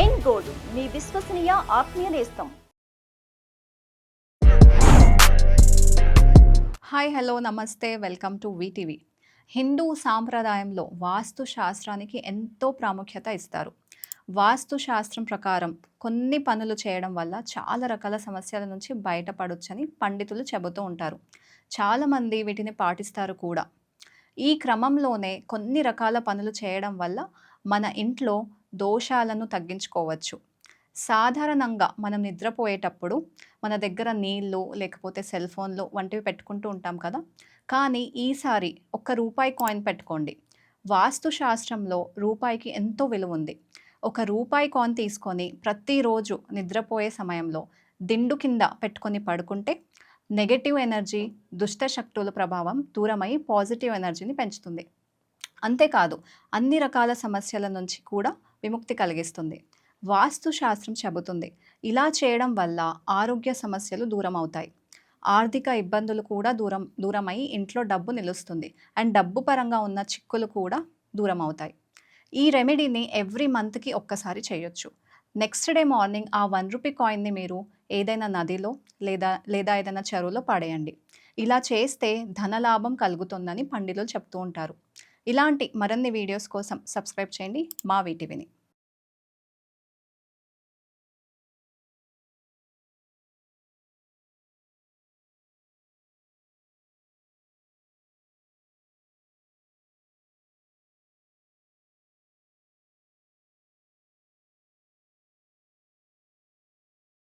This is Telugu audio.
ఎన్ గోల్డ్ మీ విశ్వసనీయ ఆత్మీయ నేస్తం. హాయ్ హలో నమస్తే వెల్కమ్ టు వీటీవీ హిందూ సాంప్రదాయంలో వాస్తు శాస్త్రానికి ఎంతో ప్రాముఖ్యత ఇస్తారు. వాస్తు శాస్త్రం ప్రకారం కొన్ని పనులు చేయడం వల్ల చాలా రకాల సమస్యల నుంచి బయటపడొచ్చని పండితులు చెబుతూ ఉంటారు. చాలామంది వీటిని పాటిస్తారు కూడా. ఈ క్రమంలోనే కొన్ని రకాల పనులు చేయడం వల్ల మన ఇంట్లో దోషాలను తగ్గించుకోవచ్చు. సాధారణంగా మనం నిద్రపోయేటప్పుడు మన దగ్గర నీళ్ళు లేకపోతే సెల్ ఫోన్లు వంటివి పెట్టుకుంటూ ఉంటాం కదా. కానీ ఈసారి ఒక్క రూపాయి కాయిన్ పెట్టుకోండి. వాస్తు శాస్త్రంలో రూపాయికి ఎంతో విలువ ఉంది. ఒక రూపాయి కాయిన్ తీసుకొని ప్రతిరోజు నిద్రపోయే సమయంలో దిండు కింద పెట్టుకొని పడుకుంటే నెగటివ్ ఎనర్జీ దుష్ట శక్తుల ప్రభావం దూరమై పాజిటివ్ ఎనర్జీని పెంచుతుంది. అంతేకాదు అన్ని రకాల సమస్యల నుంచి కూడా విముక్తి కలిగిస్తుంది. వాస్తు శాస్త్రం చెబుతుంది ఇలా చేయడం వల్ల ఆరోగ్య సమస్యలు దూరం అవుతాయి ఆర్థిక ఇబ్బందులు కూడా దూరం దూరమై ఇంట్లో డబ్బు నిలుస్తుంది. అండ్ డబ్బు పరంగా ఉన్న చిక్కులు కూడా దూరం అవుతాయి ఈ రెమెడీని ఎవ్రీ మంత్కి ఒక్కసారి చేయొచ్చు. నెక్స్ట్ డే మార్నింగ్ ఆ వన్ రూపీ కాయిన్ని మీరు ఏదైనా నదిలో లేదా లేదా ఏదైనా చెరువులో పడేయండి. ఇలా చేస్తే ధనలాభం కలుగుతుందని పండితులు చెప్తూ ఉంటారు. ఇలాంటి మరిన్ని వీడియోస్ కోసం సబ్స్క్రైబ్ చేయండి. మా వీటీవీని.